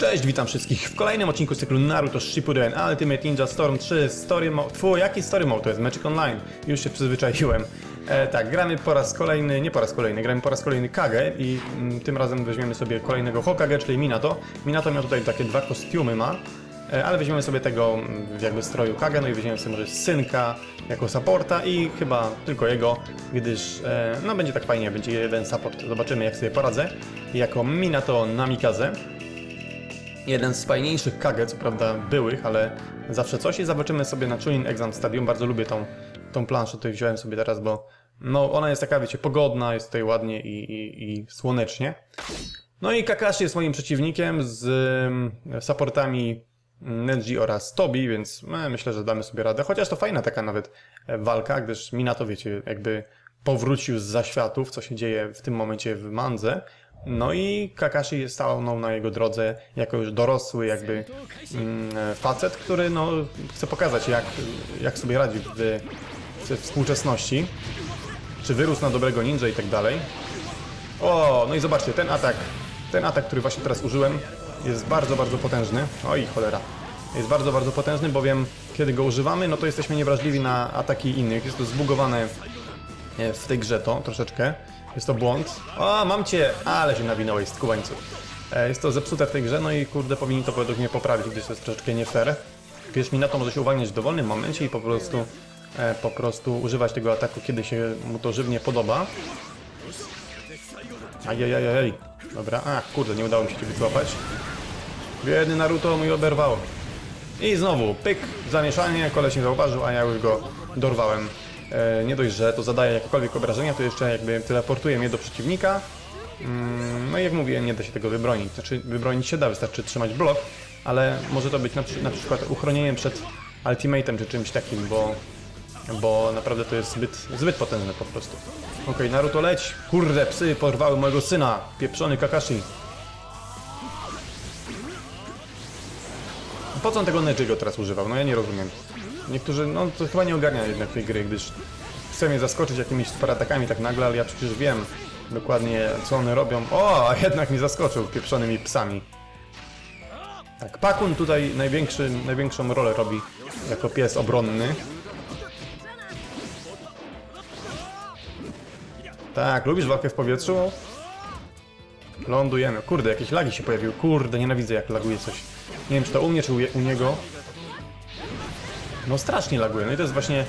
Cześć, witam wszystkich w kolejnym odcinku cyklu Naruto Shippuden Ultimate Ninja Storm 3 Story Mode. Fu, jaki Story Mode? To jest Magic Online. Już się przyzwyczaiłem. E, tak, gramy po raz kolejny, nie po raz kolejny, gramy po raz kolejny Kage i mm, tym razem weźmiemy sobie kolejnego Hokage, czyli Minato. Minato miał tutaj takie dwa kostiumy ma, e, ale weźmiemy sobie tego mm, w jakby stroju Kage, no i weźmiemy sobie może synka jako supporta i chyba tylko jego, gdyż e, no będzie tak fajnie, będzie jeden support. Zobaczymy jak sobie poradzę. Jako Minato Namikaze jeden z fajniejszych kage, co prawda byłych, ale zawsze coś i zobaczymy sobie na Chunin Exam Stadium. Bardzo lubię tą, tą planszę, tutaj wziąłem sobie teraz, bo no ona jest taka, wiecie, pogodna, jest tutaj ładnie i, i, i słonecznie. No i Kakashi jest moim przeciwnikiem z supportami Neji oraz Tobi, więc e, myślę, że damy sobie radę. Chociaż to fajna taka nawet e, walka, gdyż Minato, wiecie, jakby powrócił z zaświatów, co się dzieje w tym momencie w Mandze. No i Kakashi stał na jego drodze jako już dorosły jakby mm, facet, który no, chce pokazać jak, jak sobie radzi w, w współczesności. Czy wyrósł na dobrego ninja i tak dalej. O, no i zobaczcie, ten atak, ten atak, który właśnie teraz użyłem jest bardzo, bardzo potężny. Oj, cholera. Jest bardzo, bardzo potężny, bowiem kiedy go używamy, no to jesteśmy niewrażliwi na ataki innych. Jest to zbugowane w tej grze to troszeczkę. Jest to błąd. O, mam cię! Ale się nawinąłeś, skubańcu. E, jest to zepsute w tej grze, no i kurde, powinni to według mnie poprawić, gdyż to jest troszeczkę nie fair. Wiesz, mi na to może się uwalniać w dowolnym momencie i po prostu, e, po prostu używać tego ataku, kiedy się mu to żywnie podoba. Ajajajaj. Dobra, a kurde, nie udało mi się cię wycłapać. Biedny Naruto mój oberwał. I znowu, pyk, zamieszanie, koleś nie zauważył, a ja już go dorwałem. E, nie dość, że to zadaje jakiekolwiek obrażenia, to jeszcze jakby teleportuje mnie do przeciwnika. Mm, no i jak mówiłem, nie da się tego wybronić. Znaczy, wybronić się da, wystarczy trzymać blok, ale może to być na, na przykład uchronieniem przed ultimatem czy czymś takim, bo, bo naprawdę to jest zbyt, zbyt potężne po prostu. Okej, okay, Naruto leć! Kurde, psy porwały mojego syna! Pieprzony Kakashi! Po co on tego Neji'ego teraz używał? No ja nie rozumiem. Niektórzy, no to chyba nie ogarnia jednak tej gry, gdyż chce mnie zaskoczyć jakimiś super atakami tak nagle, ale ja przecież wiem dokładnie co one robią. O, a jednak mnie zaskoczył pieprzonymi psami. Tak, Pakun tutaj największy, największą rolę robi jako pies obronny. Tak, lubisz walkę w powietrzu? Lądujemy. Kurde, jakieś lagi się pojawiły. Kurde, nienawidzę jak laguje coś. Nie wiem, czy to u mnie, czy u, u niego. No strasznie laguje. No i to jest właśnie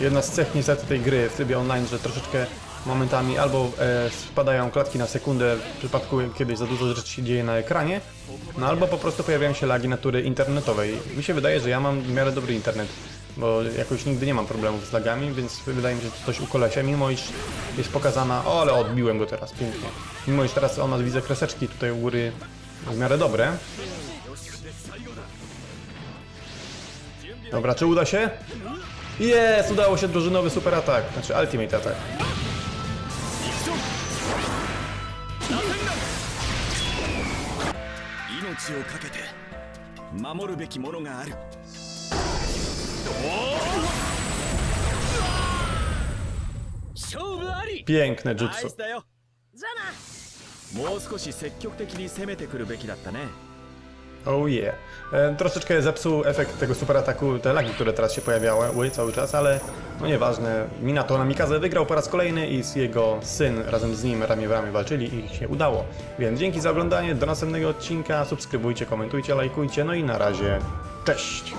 jedna z cech niestety tej gry w trybie online, że troszeczkę momentami albo e, spadają klatki na sekundę w przypadku kiedy za dużo rzeczy się dzieje na ekranie, no albo po prostu pojawiają się lagi natury internetowej. Mi się wydaje, że ja mam w miarę dobry internet, bo jakoś nigdy nie mam problemów z lagami, więc wydaje mi się, że coś u kolesia, mimo iż jest pokazana... O, ale odbiłem go teraz, pięknie. Mimo iż teraz ona widzę kreseczki tutaj u góry w miarę dobre, Dobra, czy uda się? Jest, udało się drużynowy super atak, znaczy ultimate atak. Piękne jutsu. もう少し積極的に攻めてくるべきだったね Oh yeah. E, troszeczkę zepsuł efekt tego super ataku, te lagi, które teraz się pojawiały cały czas, ale no nieważne. Minato Namikaze wygrał po raz kolejny i jego syn razem z nim ramię w ramię walczyli i się udało. Więc dzięki za oglądanie, do następnego odcinka, subskrybujcie, komentujcie, lajkujcie, no i na razie, cześć!